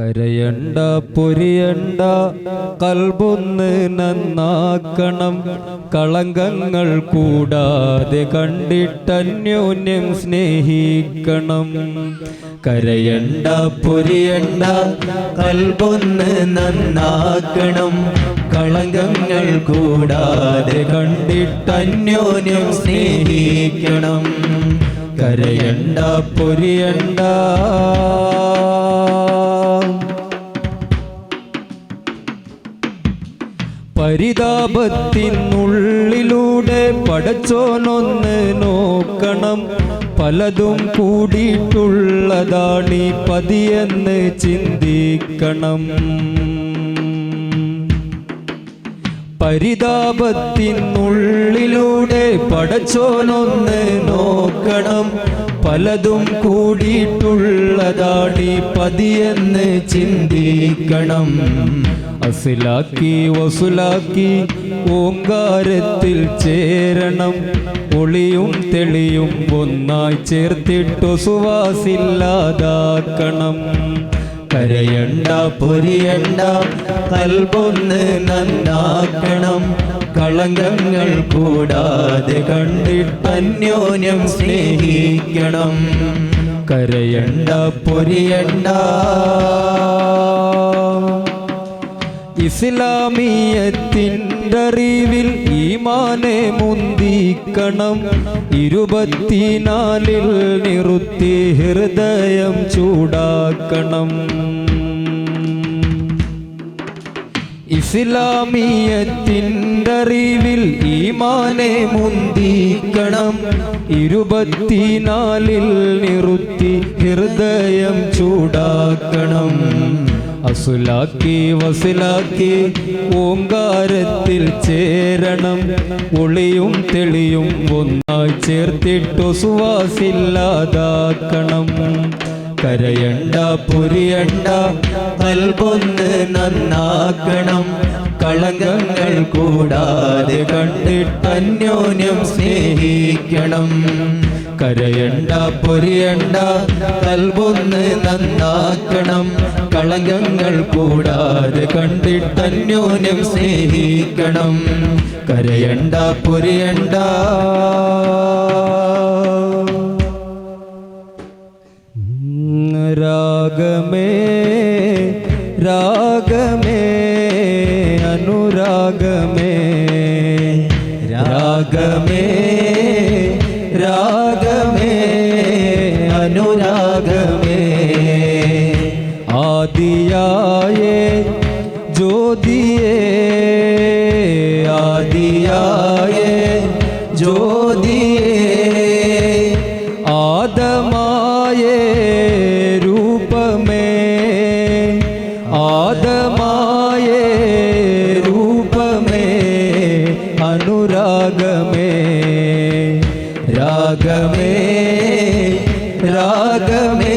കരയണ്ട പൊരിയണ്ട കൽബൊന്ന് നന്നാക്കണം. കളങ്കങ്ങൾ കൂടാതെ കണ്ടിട്ടന്യോന്യം സ്നേഹിക്കണം. കരയണ്ട പൊരിയണ്ട കൽബൊന്ന് നന്നാക്കണം. കളങ്കങ്ങൾ കൂടാതെ കണ്ടിട്ടന്യോന്യം സ്നേഹിക്കണം. കരയണ്ട പൊരിയണ്ട. പരിതാപത്തിനുള്ളിലൂടെ പടച്ചോനൊന്ന് നോക്കണം. പലതും കൂടിയിട്ടുള്ളതാണീ പതിയെന്ന് ചിന്തിക്കണം. പരിതാപത്തിനുള്ളിലൂടെ പടച്ചോനൊന്ന് നോക്കണം. പലതും കൂടിയിട്ടുള്ളതാടി പതിയെന്ന് ചിന്തിക്കണം. അസിലാക്കി വസുലാക്കി ഓങ്കാരത്തിൽ ചേരണം. ഒളിയും തെളിയും ഒന്നായി ചേർത്തിട്ടു സുവാസില്ലാതാക്കണം. കരയണ്ട പൊരിയണ്ട കൽബൊന്ന് നന്നാക്കണം. കളങ്കങ്ങൾ കൂടാതെ കണ്ടിട്ടന്യോന്യം സ്നേഹിക്കണം. കരയണ്ട പൊരിയണ്ട. ഇസ്ലാമീയത്തിന്റെ അറിവിൽ ഈമാനെ മുന്തിക്കണം. ഇരുപത്തിനാലിൽ നിറുത്തി ഹൃദയം ചൂടാക്കണം. ഇസ്ലാമീയത്തിന്റെ അറിവിൽ ഈമാനെ മുന്തിക്കണം. ഇരുപത്തിനാലിൽ നിറുത്തി ഹൃദയം ചൂടാക്കണം. അസുലാക്കി വസിലാക്കി ഓങ്കാരത്തിൽ ചേരണം. ഒളിയും തെളിയും ഒന്നായി ചേർത്തിട്ടു സുവാസില്ലാതാക്കണം. കരയണ്ട പൊരിയണ്ട നൽകൊന്ന് നന്നാക്കണം. കളങ്കങ്ങൾ കൂടാതെ കണ്ടിട്ടന്യോന്യം സ്നേഹിക്കണം. കരയണ്ട പൊരിയണ്ട നൽകൊന്ന് നന്നാക്കണം. കളങ്കങ്ങൾ കൂടാതെ കണ്ടിട്ടന്യോന്യം സ്നേഹിക്കണം. കരയണ്ട പൊരിയണ്ട. രാഗമേ രാഗമേ അനുരാഗമേ. രാഗമേ രാഗമേ അനുരാഗമേ. അനുരാഗമേ രാഗമേ രാഗമേ.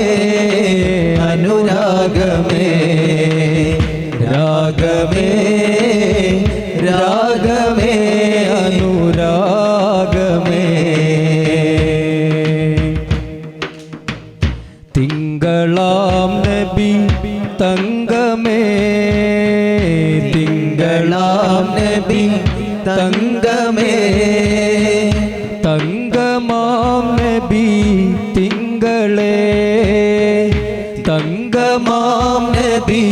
തങ്കമാം നബി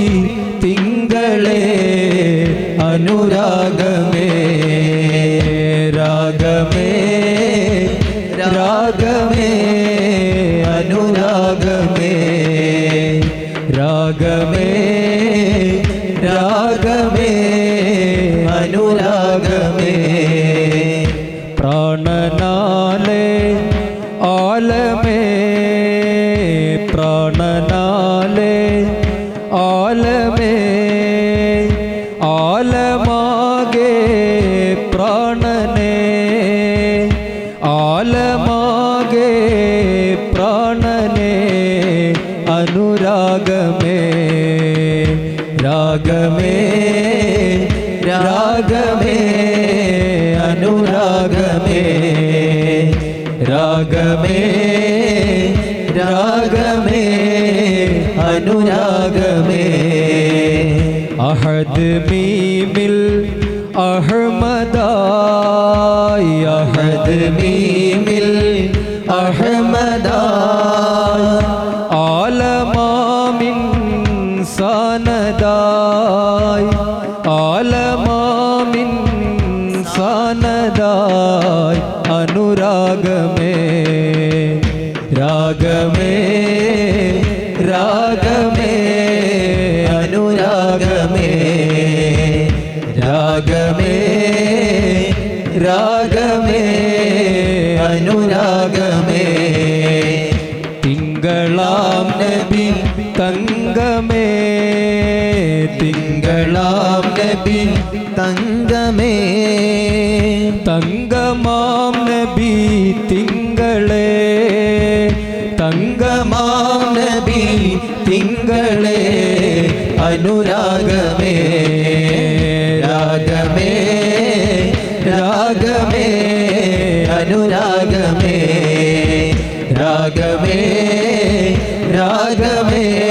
തിങ്കളേ അനുരാഗമേ രാഗമേ രാഗമേ. ആലമാകെ പ്രാണനെ. ആലമാകെ പ്രാണനെ അനുരാഗമേ. രാഗമേ രാഗമേ അനുരാഗമേ. രാഗമേ രാഗമേ അനുരാഗമേ. അനുരാഗമേ അഹദ് മീമിൽ അഹ്മദായി അഹദ് മീമിൽ അഹമ്മദായ് ആലമാമിൻ സനദായ ആലമാമിൻ സനദായ അനുരാഗമേ രാഗമേ രാഗമേ. രാഗമേ രാഗമേ അനുരാഗമേ. തിങ്കളാം നബി തങ്കമേ തിങ്കളാം നബി തങ്കമേ. തങ്കമാം നബി തിങ്കളേ തങ്കമാം നബി തിങ്കളേ അനുരാഗമേ. രാഗമേ രാഗമേ അനുരാഗമേ. രാഗമേ രാഗമേ.